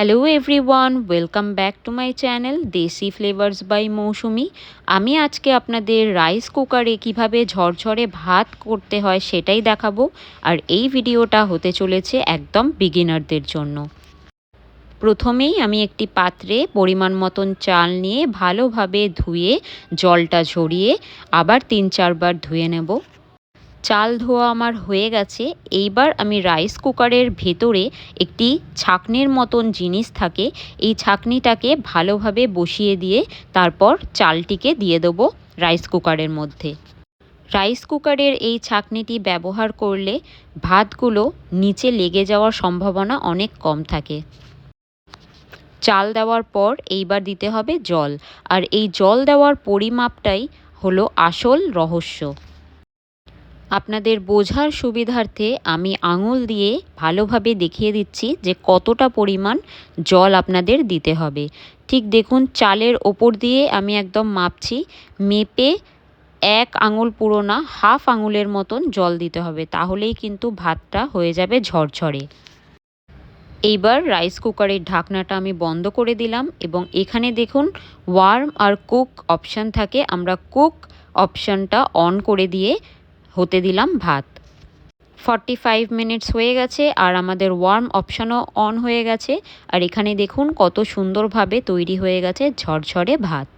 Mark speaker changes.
Speaker 1: Hello everyone welcome back to my channel Desi flavours by Mousumi আমি আজকে আপনাদের rice কুকারে কীভাবে ঝরঝরে ভাত করতে হয় সেটাই দেখাবো। আর এই ভিডিওটা হতে চলেছে একদম বিগিনারদের জন্য। প্রথমেই আমি একটি পাত্রে পরিমাণ মতন চাল নিয়ে ভালোভাবে ধুয়ে, জলটা ঝরিয়ে আবার তিন চারবার ধুয়ে নেব। চাল ধোয়া আমার হয়ে গেছে। এইবার আমি রাইস কুকারের ভেতরে একটি ছাকনির মতন জিনিস থাকে, এই ছাকনিটাকে ভালোভাবে বসিয়ে দিয়ে তারপর চালটিকে দিয়ে দেবো রাইস কুকারের মধ্যে। রাইস কুকারের এই ছাকনিটি ব্যবহার করলে ভাতগুলো নিচে লেগে যাওয়ার সম্ভাবনা অনেক কম থাকে। চাল দেওয়ার পর এইবার দিতে হবে জল। আর এই জল দেওয়ার পরিমাপটাই হলো আসল রহস্য। আপনাদের বোঝার সুবিধার্থে আমি আঙুল দিয়ে ভালোভাবে দেখিয়ে দিচ্ছি যে কতটা পরিমাণ জল আপনাদের দিতে হবে। ঠিক দেখুন, চালের ওপর দিয়ে আমি একদম মাপছি। মেপে এক আঙুল পুরো না, হাফ আঙুলের মতন জল দিতে হবে, তাহলেই কিন্তু ভাতটা হয়ে যাবে ঝরঝরে। এইবার রাইস কুকারের ঢাকনাটা আমি বন্ধ করে দিলাম এবং এখানে দেখুন, ওয়ার্ম আর কুক অপশান থাকে। আমরা কুক অপশানটা অন করে দিয়ে হতে দিলাম ভাত। ফর্টি ফাইভ মিনিটস হয়ে গেছে আর আমাদের ওয়ার্ম অপশানও অন হয়ে গেছে। আর এখানে দেখুন কত সুন্দরভাবে তৈরি হয়ে গেছে ঝরঝরে ভাত।